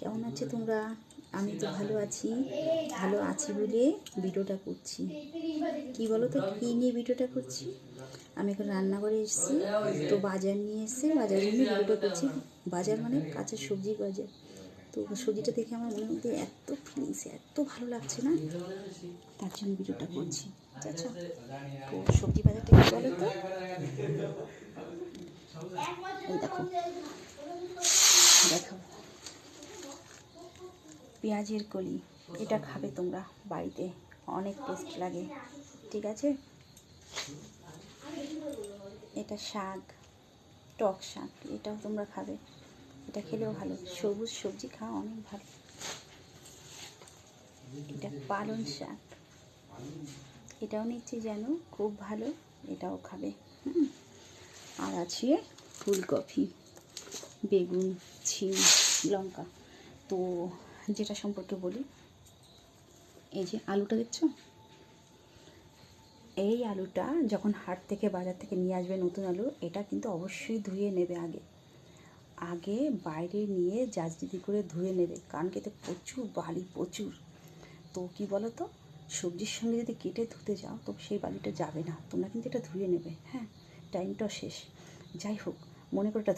কেমন আছে তোমরা? আমি তো ভালো আছি ভালো আছি বলে ভিডিওটা করছি। কি বলো তো কী নিয়ে ভিডিওটা করছি? আমি এখন রান্নাঘরে এসেছি, তো বাজার নিয়ে এসে বাজার নিয়ে ভিডিওটা করছি। বাজার মানে কাঁচা সবজি বাজার। তো সবজিটা দেখে আমার মনের মধ্যে এত ফিলিংস এত ভালো লাগছে না? তার জন্য ভিডিওটা করছি। আচ্ছা তো সবজি বাজারটা কী বলো তো? দেখো দেখো পেঁয়াজের কলি। এটা খাবে তোমরা বাড়িতে। অনেক টেস্ট লাগে। ঠিক আছে? এটা শাক, টক শাক, এটাও তোমরা খাবে। এটা খেলেও ভালো। সবুজ সবজি খাওয়া অনেক ভালো। এটা পালং শাক। এটাও নিচ্ছি যেন খুব ভালো। এটাও খাবে। আর আছে ফুলকপি, বেগুন ছিম লঙ্কা। তো যেটা সম্পর্কে বলি, এই যে আলুটা দেখছ? এই আলুটা যখন হাট থেকে বাজার থেকে নিয়ে আসবে নতুন আলু, এটা কিন্তু অবশ্যই ধুয়ে নেবে আগে। আগে বাইরে নিয়ে জাজদিদি করে ধুয়ে নেবে, কারণ কি এতে প্রচুর বালি, প্রচুর। তো কি বলো তো সবজির সঙ্গে যদি কেটে ধুতে যাও, তো সেই বালিটা যাবে না। তোমরা কিন্তু এটা ধুয়ে নেবে হ্যাঁ? টাইমটাও শেষ। যাই হোক, মনে করে এটা